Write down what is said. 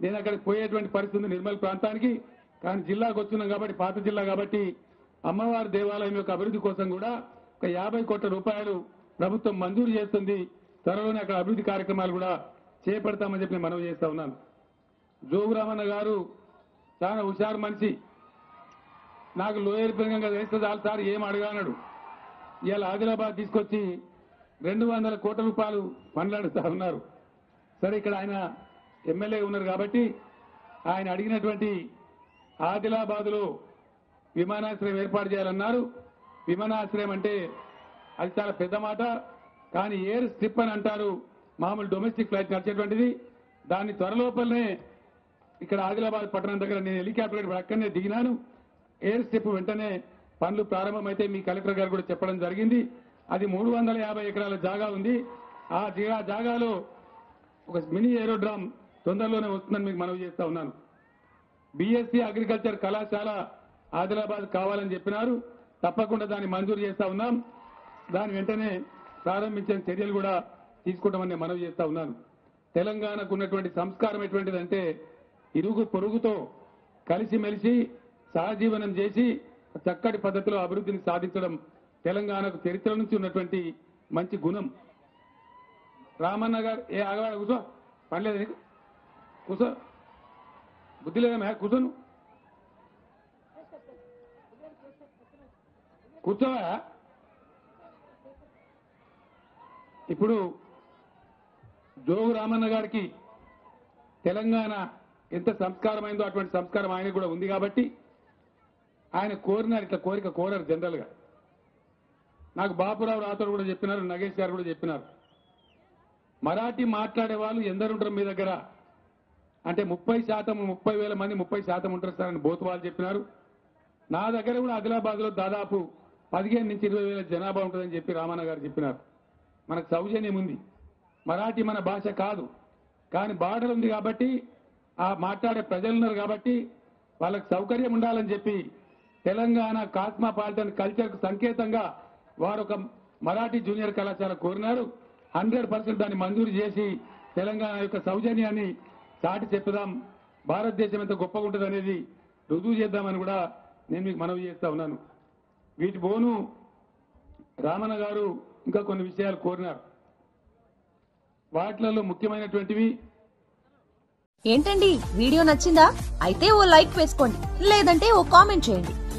నేను అక్కడికి పోయేటువంటి పరిస్థితి నిర్మల్ ప్రాంతానికి కానీ జిల్లాకు వస్తున్నాం కాబట్టి పాత జిల్లా కాబట్టి అమ్మవారి దేవాలయం యొక్క అభివృద్ధి కోసం కూడా ఒక యాభై కోట్ల రూపాయలు ప్రభుత్వం మంజూరు చేస్తుంది. త్వరలోనే అక్కడ అభివృద్ధి కార్యక్రమాలు కూడా చేపడతామని చెప్పి నేను మనవి చేస్తా ఉన్నాను. జోగురామన్న గారు చాలా హుషారు మనిషి. నాకు లోయర్ పెరిగా వేస్తే చాలు సార్ ఏం అడగానడు ఇవాళ ఆదిలాబాద్ తీసుకొచ్చి రెండు వందల కోట్ల రూపాయలు పనులు ఉన్నారు. సరే ఇక్కడ ఆయన ఎమ్మెల్యే ఉన్నారు కాబట్టి ఆయన అడిగినటువంటి ఆదిలాబాద్లో విమానాశ్రయం ఏర్పాటు చేయాలన్నారు. విమానాశ్రయం అంటే అది చాలా పెద్ద మాట కానీ ఎయిర్ స్ట్రిప్ అని అంటారు. మామూలు డొమెస్టిక్ ఫ్లైట్ నడిచేటువంటిది. దాన్ని త్వరలోపలనే ఇక్కడ ఆదిలాబాద్ పట్టణం దగ్గర నేను హెలికాప్టర్ అక్కడనే దిగినాను. ఎయిర్ స్ట్రిప్ వెంటనే పనులు ప్రారంభమైతే మీ కలెక్టర్ గారు కూడా చెప్పడం జరిగింది. అది మూడు వందల యాభై ఎకరాల జాగా ఉంది. ఆ జాగాలో ఒక మినీ ఏరోడ్రామ్ తొందరలోనే వస్తుందని మీకు మనవి చేస్తా ఉన్నాను. బీఎస్సీ అగ్రికల్చర్ కళాశాల ఆదిలాబాద్ కావాలని చెప్పినారు. తప్పకుండా దాన్ని మంజూరు చేస్తా ఉన్నాం. దాని వెంటనే ప్రారంభించిన చర్యలు కూడా తీసుకుంటామని మనవి చేస్తా ఉన్నాను. తెలంగాణకు ఉన్నటువంటి సంస్కారం ఎటువంటిదంటే ఇరుగు పొరుగుతో కలిసిమెలిసి సహజీవనం చేసి చక్కటి పద్ధతిలో అభివృద్ధిని సాధించడం తెలంగాణకు చరిత్ర నుంచి ఉన్నటువంటి మంచి గుణం. రామన్న గారు ఏ ఆగవాడ కూర్చో పనిలేదు నీకు. కూర్చో బుద్ధి లేదా కూర్చోను కూర్చోవా? ఇప్పుడు జోగు రామన్న గారికి తెలంగాణ ఎంత సంస్కారమైందో అటువంటి సంస్కారం ఆయనకు కూడా ఉంది కాబట్టి ఆయన కోరినారు ఇట్లా కోరిక కోరారు జనరల్గా నాకు బాపురావు రాథోడ్ కూడా చెప్పినారు నగేష్ గారు కూడా చెప్పినారు. మరాఠీ మాట్లాడే వాళ్ళు ఎందరుంటారు మీ దగ్గర? అంటే ముప్పై శాతం ముప్పై వేల మంది ముప్పై శాతం ఉంటారు సార్ అని బోతు వాళ్ళు చెప్పినారు. నా దగ్గర కూడా ఆదిలాబాద్లో దాదాపు పదిహేను నుంచి ఇరవై వేల జనాభా ఉంటుందని చెప్పి రామన్న గారు చెప్పినారు. మనకు సౌజన్యం ఉంది. మరాఠీ మన భాష కాదు. కానీ బార్డర్ ఉంది కాబట్టి ఆ మాట్లాడే ప్రజలున్నారు కాబట్టి వాళ్ళకి సౌకర్యం ఉండాలని చెప్పి తెలంగాణ కాస్మాపాలిటన్ కల్చర్ సంకేతంగా వారు ఒక మరాఠీ జూనియర్ కళాశాల కోరినారు. హండ్రెడ్ పర్సెంట్ దాన్ని మంజూరు చేసి తెలంగాణ యొక్క సౌజన్యాన్ని చాటి చెప్పుదాం. భారతదేశం ఎంత గొప్పగా ఉంటుంది అనేది రుజువు చేద్దామని కూడా నేను మీకు మనవి చేస్తా ఉన్నాను. వీటి బోను రామన్న గారు ఇంకా కొన్ని విషయాలు కోరినారు. వాటిలలో ముఖ్యమైనటువంటివి ఏంటండి? వీడియో నచ్చిందా? అయితే ఓ లైక్ వేసుకోండి. లేదంటే ఓ కామెంట్ చేయండి.